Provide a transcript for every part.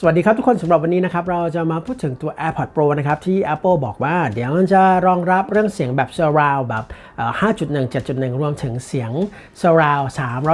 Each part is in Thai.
สวัสดีครับทุกคนสำหรับวันนี้นะครับเราจะมาพูดถึงตัว AirPods Pro นะครับที่ Apple บอกว่า เดี๋ยวมันจะรองรับเรื่องเสียงแบบ Surround แบบ 5.1 7.1 รวมถึงเสียง Surround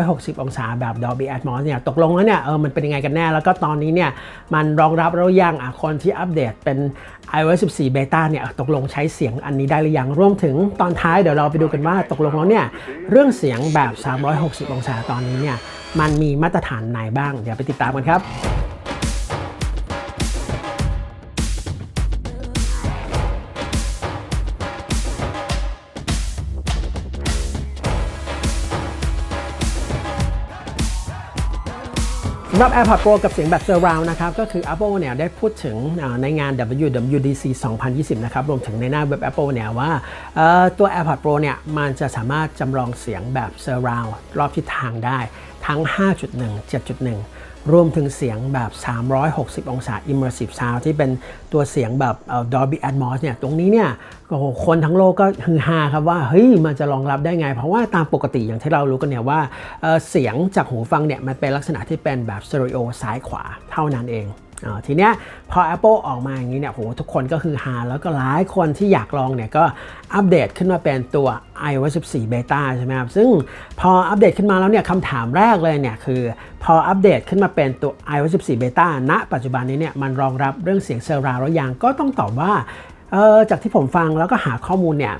360 องศาแบบ Dolby Atmos เนี่ยตกลงแล้วเนี่ยเออมันเป็นยังไงกันแน่ แล้วก็ตอนนี้เนี่ยมันรองรับแล้วยังอะคนที่อัปเดตเป็น iOS 14 Beta เนี่ยตกลงใช้เสียงอันนี้ได้หรือยังรวมถึงตอนท้ายเดี๋ยวเราไปดูกันว่าตกลงแล้วเนี่ยเรื่องเสียงแบบ 360 องศาตอนนี้เนี่ยมันมีมาตรฐานไหนบ้าง เดี๋ยวไปติดตามกันครับ สำหรับ AirPod Pro กับเสียงแบบ Surround นะครับ ก็คือ Apple เนี่ยได้พูดถึงในงาน WWDC 2020 นะครับ รวมถึงในหน้าเว็บ Apple เนี่ยว่าตัว AirPod Pro เนี่ยมันจะสามารถจำลองเสียงแบบ Surround รอบทิศทางได้ ทั้ง 5.1 7.1 รวมถึงเสียงแบบ 360 องศา Immersive Sound ที่เป็นตัวเสียงแบบ Dolby Atmos เนี่ย ตรงนี้เนี่ยคนทั้งโลกก็ฮือฮาครับว่า เฮ้ย มันจะรองรับได้ไง เพราะว่าตามปกติอย่างที่เรารู้กันเนี่ยว่าเเสียงจากหูฟังเนี่ย มันเป็นลักษณะที่เป็นแบบสเตอริโอซ้ายขวาเท่านั้นเอง ทีเนี้ยพอ Apple ออกมาอย่างนี้เนี่ยโหทุกคนก็คือฮาแล้วก็หลายคนที่อยากลองเนี่ยก็อัปเดตขึ้นมาเป็นตัว iOS 14 Beta ใช่ไหมครับ ซึ่งพออัปเดตขึ้นมาแล้วเนี่ยคำถามแรกเลยเนี่ยคือ พออัปเดตขึ้นมาเป็นตัว iOS 14 Beta ณ ปัจจุบันนี้เนี่ยมันรองรับเรื่องเสียงเซอร์ราวแล้วยังก็ต้องตอบว่า เอ่อจากที่ผมฟังแล้วก็หาข้อมูลเนี่ย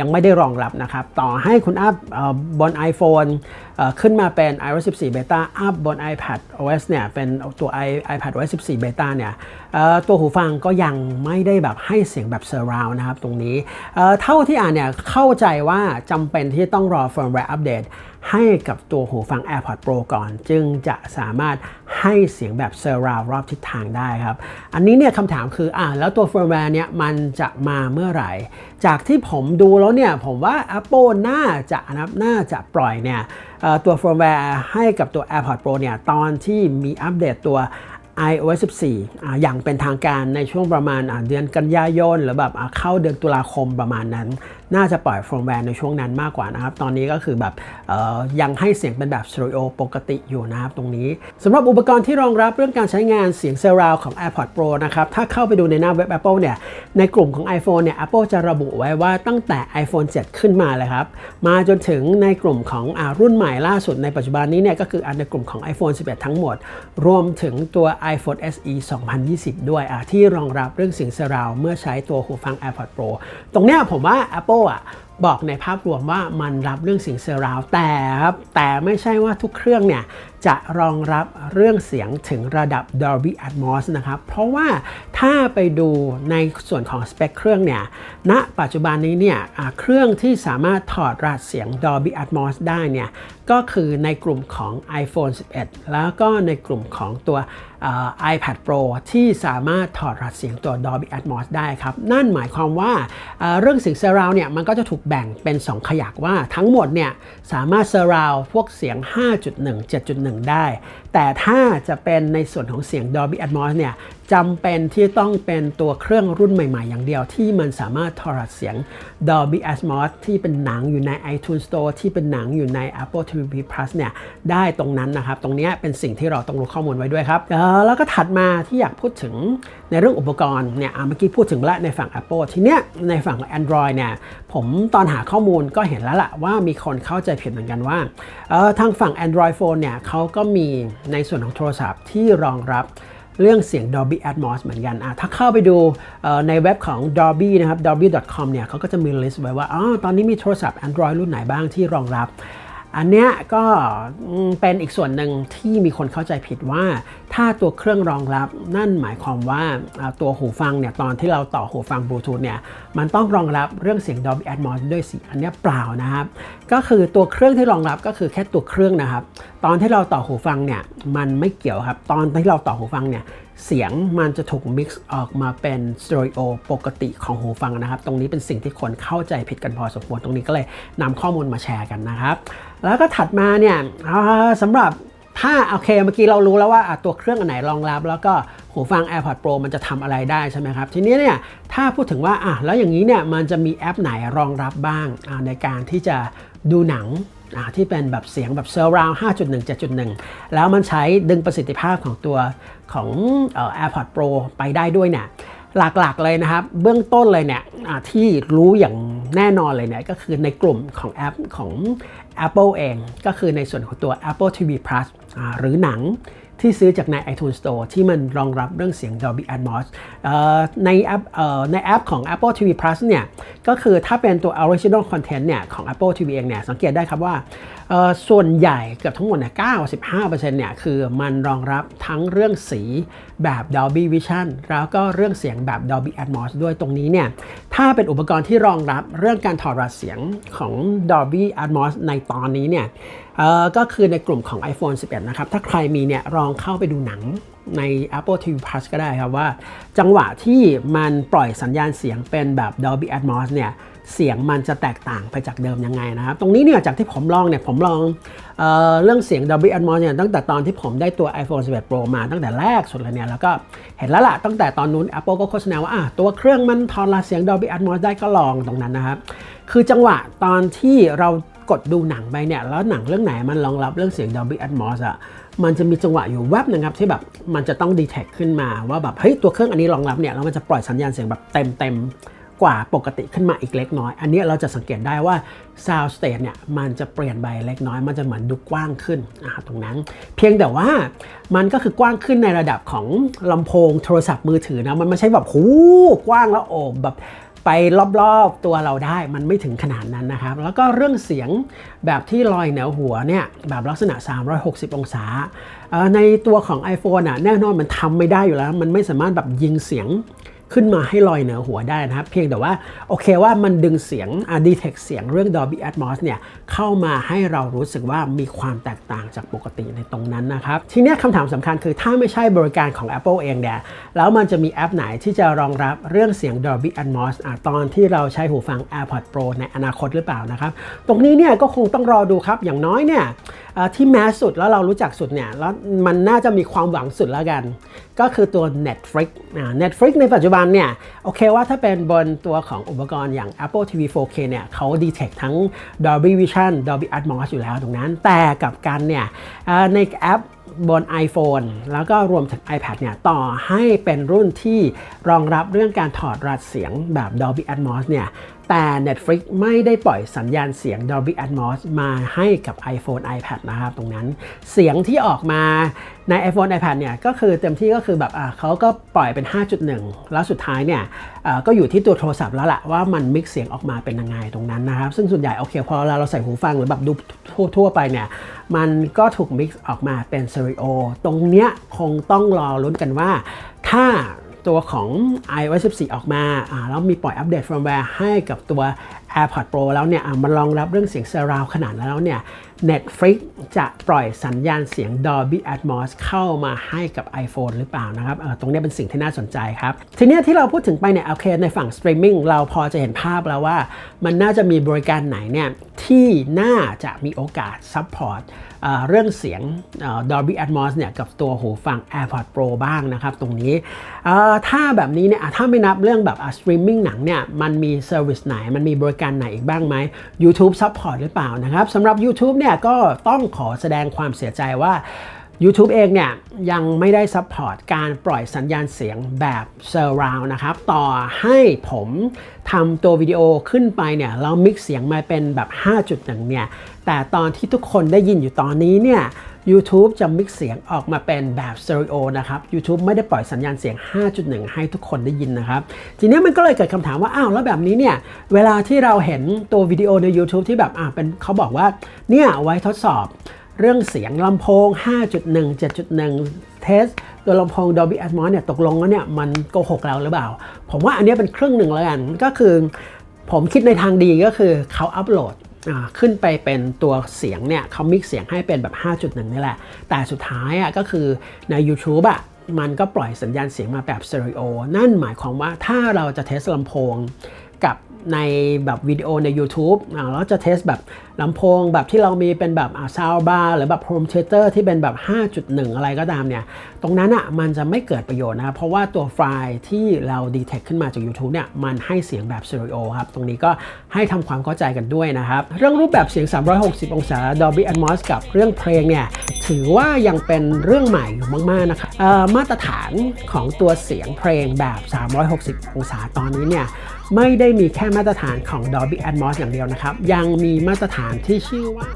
ยังไม่ได้รองรับนะครับ ต่อให้คุณอัพอบน iPhone ขึ้นมาเป็น iOS 14 Beta อัพบน iPad OS เนี่ยเป็นตัว i- iPad OS 14 Beta เนี่ยเอ่อตัวหูฟังก็ยังไม่ได้แบบให้เสียงแบบ surround นะครับตรงนี้เอ่อเท่าที่อ่านเนี่ยเข้าใจว่าจำเป็นที่ต้องรอ firmware update ให้กับตัวหูฟัง AirPods Pro ก่อน จึงจะสามารถให้เสียงแบบ surround รอบทิศทางได้ครับ อันนี้เนี่ยคำถามคืออ่าแล้วตัว firmware เนี่ยมันจะมาเมื่อไหร่ จากที่ผมดูแล้วเนี่ย ผมว่า Apple น่าจะนะครับน่าจะปล่อยเนี่ยตัว firmware ให้กับตัว AirPods Pro เนี่ยตอนที่มีอัปเดตตัว iOS 14อ่อย่างเป็นทางการในช่วงประมาณเดือนกันยายน หรือแบบเข้าเดือนตุลาคมประมาณนั้น น่าจะปล่อย firmware ในช่วงนั้นมากกว่านะครับ ตอนนี้ก็คือแบบยังให้เสียงเป็นแบบสเตอริโอปกติอยู่นะครับตรงนี้สำหรับอุปกรณ์ที่รองรับเรื่องการใช้งานเสียง surround ของ AirPods Pro นะครับ ถ้าเข้าไปดูในหน้าเว็บ Apple เนี่ย ในกลุ่มของ iPhone เนี่ย Apple จะระบุไว้ว่าตั้งแต่ iPhone 7 ขึ้นมาเลยครับ มาจนถึงในกลุ่มของอรุ่นใหม่ล่าสุดในปัจจุบันนี้เนี่ยก็คืออันในกลุ่มของ iPhone 11 ทั้งหมด รวมถึงตัว iPhone SE 2020 ด้วยอะที่รองรับเรื่องเสียง surround เมื่อใช้ตัวหูฟัง AirPods Pro ตรงเนี้ยผมว่า Apple อะบอกในภาพรวมว่ามันรับเรื่องสิ่งเซอร์ราวแต่ครับแต่ไม่ใช่ว่าทุกเครื่องเนี่ย จะรองรับเรื่องเสียงถึงระดับ Dolby Atmos นะครับ เพราะว่าถ้าไปดูในส่วนของสเปคเครื่องเนี่ยณปัจจุบันนี้เนี่ยเครื่องที่สามารถถอดรหัสเสียง Dolby Atmos ได้เนี่ยก็คือในกลุ่มของ iPhone 11 แล้วก็ในกลุ่มของตัว iPad Pro ที่สามารถถอดรหัสเสียงตัว Dolby Atmos ได้ครับ นั่นหมายความว่าเอ่อเรื่องเสียง surround เนี่ยมันก็จะถูกแบ่งเป็น 2 ขยักว่าทั้งหมดเนี่ยสามารถ surround พวกเสียง 5.1 7.1ได้ แต่ถ้าจะเป็นในส่วนของเสียง Dolby Atmos เนี่ย จำเป็นที่ต้องเป็นตัวเครื่องรุ่นใหม่ๆ อย่างเดียวที่มันสามารถถอดรหัสเสียง Dolby Atmos ที่เป็นหนังอยู่ใน iTunes Store ที่เป็นหนังอยู่ใน Apple TV Plus เนี่ยได้ตรงนั้นนะครับ ตรงนี้เป็นสิ่งที่เราต้องรู้ข้อมูลไว้ด้วยครับแล้วก็ถัดมาที่อยากพูดถึงในเรื่องอุปกรณ์เนี่ยเมื่อกี้พูดถึงแล้วในฝั่ง Apple ทีเนี้ยในฝั่ง Android เนี่ยผมตอนหาข้อมูลก็เห็นแล้วล่ะว่ามีคนเข้าใจผิดเหมือนกันว่าทางฝั่ง Android Phone เนี่ยเขาก็มีในส่วนของโทรศัพท์ที่รองรับ เรื่องเสียง Dolby Atmos เหมือนกันอะถ้าเข้าไปดูในเว็บของ Dolby นะครับ dolby.com เนี่ยเขาก็จะมีลิสต์ไว้ว่าอ๋อตอนนี้มีโทรศัพท์ Android รุ่นไหนบ้างที่รองรับ อันเนี้ยก็เป็นอีกส่วนหนึ่งที่มีคนเข้าใจผิดว่า ถ้าตัวเครื่องรองรับนั่นหมายความว่าอ่าตัวหูฟังเนี่ยตอนที่เราต่อหูฟังบลูทูธเนี่ยมันต้องรองรับเรื่องเสียง Dolby Atmos ด้วยสิอันเนี้ยเปล่านะครับ ก็คือตัวเครื่องที่รองรับก็คือแค่ตัวเครื่องนะครับ ตอนที่เราต่อหูฟังเนี่ยมันไม่เกี่ยวครับ ตอนที่เราต่อหูฟังเนี่ย เสียงมันจะถูกมิกซ์ออกมาเป็นสเตอริโอปกติของหูฟังนะครับ ตรงนี้เป็นสิ่งที่คนเข้าใจผิดกันพอสมควร ตรงนี้ก็เลยนำข้อมูลมาแชร์กันนะครับ แล้วก็ถัดมาเนี่ยสำหรับถ้าโอเคเมื่อกี้เรารู้แล้วว่าตัวเครื่องอันไหนรองรับ แล้วก็หูฟัง AirPods Pro มันจะทำอะไรได้ใช่ไหมครับ ทีนี้เนี่ยถ้าพูดถึงว่าอะแล้วอย่างนี้เนี่ยมันจะมีแอปไหนรองรับบ้างในการที่จะดูหนัง ที่เป็นแบบเสียงแบบ surround 5.1 7.1 แล้วมันใช้ดึงประสิทธิภาพของตัวของ AirPods Pro ไปได้ด้วยเนี่ยหลักๆเลยนะครับ เบื้องต้นเลยเนี่ยที่รู้อย่างแน่นอนเลยเนี่ยก็คือในกลุ่มของแอปของ Apple เอง ก็คือในส่วนของตัว Apple TV Plus หรือหนัง ที่ซื้อจากใน iTunes Store ที่มันรองรับเรื่องเสียง Dolby Atmos ในแอปในแอปของ Apple TV Plus เนี่ย ก็คือถ้าเป็นตัว Original Content เนี่ย ของ Apple TV เองเนี่ย สังเกตได้ครับว่า ส่วนใหญ่เกือบทั้งหมดเนี่ย95%เนี่ยคือมันรองรับทั้งเรื่องสีแบบ Dolby Vision แล้วก็เรื่องเสียงแบบ Dolby Atmos ด้วยตรงนี้เนี่ยถ้าเป็นอุปกรณ์ที่รองรับเรื่องการถอดรหัสเสียงของ Dolby Atmos ในตอนนี้เนี่ยก็คือในกลุ่มของ iPhone 11 นะครับ ถ้าใครมีเนี่ยลองเข้าไปดูหนังใน Apple TV Plus ก็ได้ครับว่า จังหวะที่มันปล่อยสัญญาณเสียงเป็นแบบ Dolby Atmos เนี่ย เสียงมันจะแตกต่างไปจากเดิมยังไงนะครับ ตรงนี้เนี่ยจากที่ผมลองเนี่ยผมลองเออเรื่องเสียง Dolby Atmos เนี่ยตั้งแต่ตอนที่ผมได้ตัว iPhone 11 Pro มาตั้งแต่แรกสุดเลยเนี่ยแล้วก็เห็นแล้วล่ะตั้งแต่ตอนนู้น Apple ก็โฆษณาว่าอะตัวเครื่องมันถอดรหัสเสียง Dolby Atmos ได้ก็ลองตรงนั้นนะครับ คือจังหวะตอนที่เรากดดูหนังไปเนี่ยแล้วหนังเรื่องไหนมันรองรับเรื่องเสียง Dolby Atmos อะมันจะมีจังหวะอยู่แวบนึงครับที่แบบมันจะต้องดีเทคขึ้นมาว่าแบบเฮ้ยตัวเครื่องอันนี้รองรับเนี่ยแล้วมันจะปล่อยสัญญาณเสียงแบบเต็มเต็ม กว่าปกติขึ้นมาอีกเล็กน้อย อันนี้เราจะสังเกตได้ว่า Sound Stage เนี่ยมันจะเปลี่ยนไปเล็กน้อย มันจะเหมือนดูกว้างขึ้นตรงนั้น เพียงแต่ว่ามันก็คือกว้างขึ้นในระดับของลำโพงโทรศัพท์มือถือนะมันไม่ใช่แบบหูกว้างแล้วโอบแบบไปรอบๆตัวเราได้มันไม่ถึงขนาดนั้นนะครับ แล้วก็เรื่องเสียงแบบที่ลอยเหนือหัวเนี่ยแบบลักษณะ 360 องศา ในตัวของ iPhone อะแน่นอนมันทำไม่ได้อยู่แล้ว มันไม่สามารถแบบยิงเสียง ขึ้นมาให้ลอยเหนือหัวได้นะครับ เพียงแต่ว่าโอเคว่ามันดึงเสียงดีเทคเสียงเรื่อง Dolby Atmos เนี่ยเข้ามาให้เรารู้สึกว่ามีความแตกต่างจากปกติในตรงนั้นนะครับ ทีนี้คำถามสำคัญคือถ้าไม่ใช่บริการของ Apple เองเนี่ยแล้วมันจะมีแอปไหนที่จะรองรับเรื่องเสียง Dolby Atmos อตอนที่เราใช้หูฟัง AirPods Pro ในอนาคตหรือเปล่านะครับ ตรงนี้เนี่ยก็คงต้องรอดูครับอย่างน้อยเนี่ยที่แมสสุดแล้วเรารู้จักสุดเนี่ยแล้วมันน่าจะมีความหวังสุดแล้วกัน ก็คือตัว Netflix Netflix ในปัจจุบันเนี่ย โอเคว่าถ้าเป็นบนตัวของอุปกรณ์อย่าง Apple TV 4K เนี่ยเขา detect ทั้ง Dolby Vision Dolby Atmos อยู่แล้วตรงนั้น แต่กับการเนี่ยในแอปบน iPhone แล้วก็รวมถึง iPad เนี่ยต่อให้เป็นรุ่นที่รองรับเรื่องการถอดรหัสเสียงแบบ Dolby Atmos เนี่ย แต่ Netflix ไม่ได้ปล่อยสัญญาณเสียง Dolby Atmos มาให้กับ iPhone iPad นะครับตรงนั้นเสียงที่ออกมาใน iPhone iPad เนี่ยก็คือเต็มที่ก็คือแบบอะเขาก็ปล่อยเป็น 5.1 แล้วสุดท้ายเนี่ยอ่อก็อยู่ที่ตัวโทรศัพท์แล้วล่ะว่ามันมิกเสียงออกมาเป็นยังไงตรงนั้นนะครับ ซึ่งส่วนใหญ่โอเคพอเราใส่หูฟังหรือแบบดูทั่วๆไปเนี่ยมันก็ถูกมิกซ์ออกมาเป็นสเตอริโอตรงเนี้ยคงต้องรอลุ้นกันว่าถ้า ตัวของ iOS 14 ออกมาอ่าแล้วมีปล่อยอัปเดตเฟิร์มแวร์ให้กับตัว AirPod Pro แล้วเนี่ยมันรองรับเรื่องเสียง surround ขนาดแล้วเนี่ย Netflix จะปล่อยสัญญาณเสียง Dolby Atmos เข้ามาให้กับ iPhone หรือเปล่านะครับตรงนี้เป็นสิ่งที่น่าสนใจครับ ทีนี้ที่เราพูดถึงไปเนี่ยโอเคในฝั่งสตรีมมิ่งเราพอจะเห็นภาพแล้วว่า มันน่าจะมีบริการไหนเนี่ยที่น่าจะมีโอกาสซัพพอร์ตเรื่องเสียง Dolby Atmos เนี่ยกับตัวหูฟัง AirPod Pro บ้างนะครับตรงนี้ ถ้าแบบนี้เนี่ยถ้าไม่นับเรื่องแบบสตรีมมิ่งหนังเนี่ยมันมีเซอร์วิสไหนมันมีบริการไหนอีกบ้างไหม YouTube Support หรือเปล่านะครับสำหรับ YouTube เนี่ยก็ต้องขอแสดงความเสียใจว่า YouTube เองเนี่ยยังไม่ได้ซัพพอร์ตการปล่อยสัญญาณเสียงแบบ surround นะครับ ต่อให้ผมทำตัววิดีโอขึ้นไปเนี่ยแล้วมิกเสียงมาเป็นแบบ 5.1 เนี่ย แต่ตอนที่ทุกคนได้ยินอยู่ตอนนี้เนี่ย YouTube จะมิกเสียงออกมาเป็นแบบสเตอริโอนะครับ YouTube ไม่ได้ปล่อยสัญญาณเสียง 5.1 ให้ทุกคนได้ยินนะครับ ทีนี้มันก็เลยเกิดคำถามว่า อ้าว แล้วแบบนี้เนี่ย เวลาที่เราเห็นตัววิดีโอใน YouTube ที่แบบ อ่าเป็นเขาบอกว่า เนี่ย ไว้ทดสอบ เรื่องเสียงลำโพง 5.1 7.1 เทสตัวลำโพง Dolby Atmos เนี่ยตกลงแล้วเนี่ยมันโกหกเราหรือเปล่า ผมว่าอันนี้เป็นเครึ่องหนึ่งแล้วกัน ก็คือผมคิดในทางดีก็คือเขาอัปโหลดขึ้นไปเป็นตัวเสียงเนี่ยเขามิกเสียงให้เป็นแบบ 5.1 นี่แหละ แต่สุดท้ายอะก็คือใน YouTube อะมันก็ปล่อยสัญญาณเสียงมาแบบสเตอริโอ นั่นหมายความว่าถ้าเราจะเทสลำโพงกับในแบบวิดีโอใน YouTube อ่าเราจะเทสแบบ ลำโพงแบบที่เรามีเป็นแบบซาวบาร์หรือแบบโฮมเทเตอร์ที่เป็นแบบ 5.1 อะไรก็ตามเนี่ย ตรงนั้นอะมันจะไม่เกิดประโยชน์นะครับ เพราะว่าตัวไฟล์ที่เราดีเทคขึ้นมาจาก YouTube เนี่ย มันให้เสียงแบบสเตอริโอครับ ตรงนี้ก็ให้ทำความเข้าใจกันด้วยนะครับ เรื่องรูปแบบเสียง 360 องศา Dolby Atmos กับเรื่องเพลงเนี่ยถือว่ายังเป็นเรื่องใหม่อยู่มากๆนะครับมาตรฐานของตัวเสียงเพลงแบบ 360 องศาตอนนี้เนี่ยไม่ได้มีแค่มาตรฐานของ Dolby Atmos อย่างเดียวนะครับยังมีมาตรฐานที่ชื่อว่า